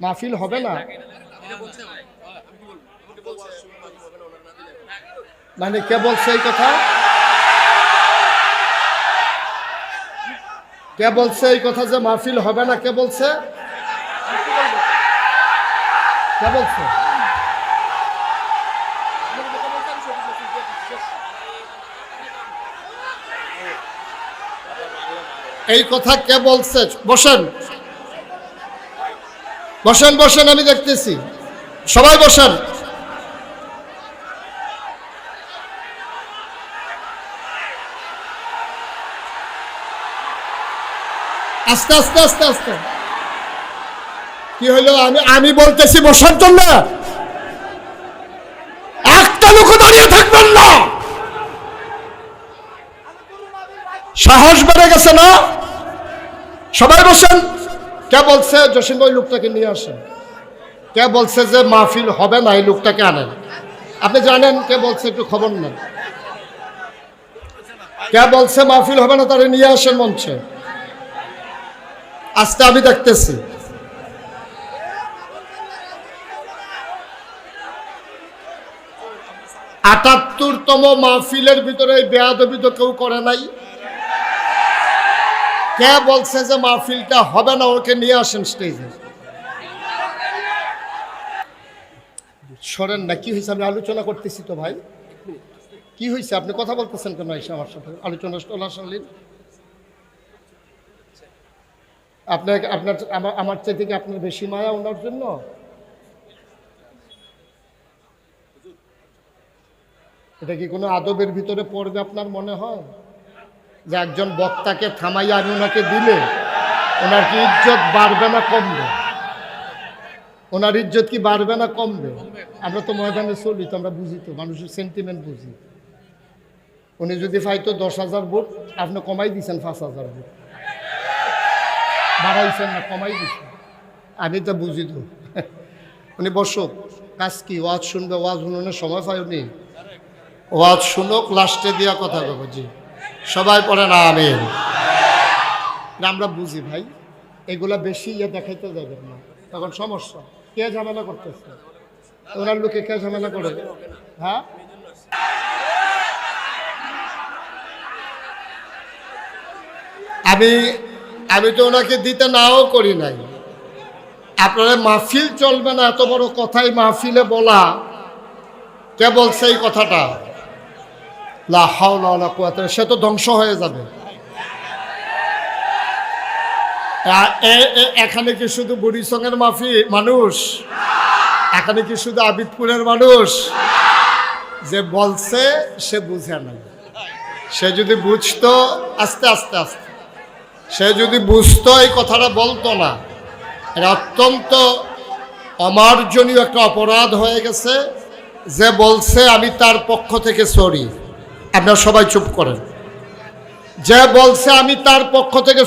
মাহফিল হবে না? মানে কে বলছে এই কথা? কে বলছে এই কথা যে মাহফিল হবে না? কে বলছে? কে বলছে? এই কথা কে বলছে? বসেন। বসেন বসেন, আমি দেখতেছি। সবাই বসেন। আস্তে আস্তে আস্তে আস্তে। কি হইল? আমি আমি বলতেছি বসার জন্য। একটা লোক দাঁড়িয়ে থাকবেন না। সাহস বেড়ে গেছে না? সবাই বসেন। কে বলছে, জসিম ওই লোকটাকে নিয়ে আসেন? কে বলছে যে মাহফিল হবে না, এই লোকটাকে আনেন? আপনি জানেন কে বলছে, একটু খবর নেন। কে বলছে মাহফিল হবে না, তারা নিয়ে আসেন মঞ্চে? আজকে আমি দেখতেছি। আটাত্তরতম মাহফিলের ভিতরে এই বেয়াদবি তো কেউ করে নাই। কে বলছে যে মাহফিলটা হবে না, ওকে নিয়ে আসেন স্টেজে সরেন না, কি হয়েছে? আমি আলোচনা করতেছি তো ভাই। কি হয়েছে? আপনি কথা বলতেছেন কেন এসে আমার সাথে? আলোচনা চলাকালীন আপনার আপনার, আমার আমার চাইতে কি আপনার বেশি মায়া ওনার জন্য? এটা কি কোনো আদবের ভিতরে পড়বে আপনার মনে হয়? যে একজন বক্তাকে থামাইয়া আমি ওনাকে দিলে ওনার কি ইজ্জত বাড়বে না কমবে? ওনার ইজ্জত কি বাড়বে না কমবে? আমরা তো ময়দানে চলি, তো আমরা বুঝি তো, মানুষের সেন্টিমেন্ট বুঝি। উনি যদি পাইতো দশ হাজার ভোট, আপনি কমাই দিয়েছেন পাঁচ হাজার ভোট। বাড়াইছেন না, কমাই দিচ্ছেন আমি তো বুঝি তো। উনি বসুক কাজ কি? ওয়াজ শুনবে, ওয়াজ শুনুনের সময় পাই ওয়াজ শুনুক, লাস্টে দিয়া কথা বলব জি। সবাই পড়ে না আমি আমরা বুঝি ভাই, এগুলা বেশি ইয়ে দেখাইতে যাবেন না। তখন সমস্যা। কে ঝামেলা করতেছে? ওনার লোকে কে ঝামেলা করে? হ্যাঁ? আমি আমি তো ওনাকে দিতে নাও করি নাই। আপনারা মাহফিল চলবে না, এত বড় কথাই মাহফিলে বলা। কে বলছে এই কথাটা? সে তো ধ্বংস হয়ে যাবে। এখানে কি শুধু বুড়িসঙ্গের মাফি মানুষ? এখানে কি শুধু আবিদপুরের মানুষ? যে বলছে, সে বুঝে নাই সে যদি বুঝতো, আস্তে আস্তে আস্তে। সে যদি বুঝতো, এই কথাটা বলতো না। এটা অত্যন্ত অমার্জনীয় একটা অপরাধ হয়ে গেছে। যে বলছে, আমি তার পক্ষ থেকে সরি। আপনারা সবাই চুপ করেন। যে বলছে আমি তার পক্ষ থেকে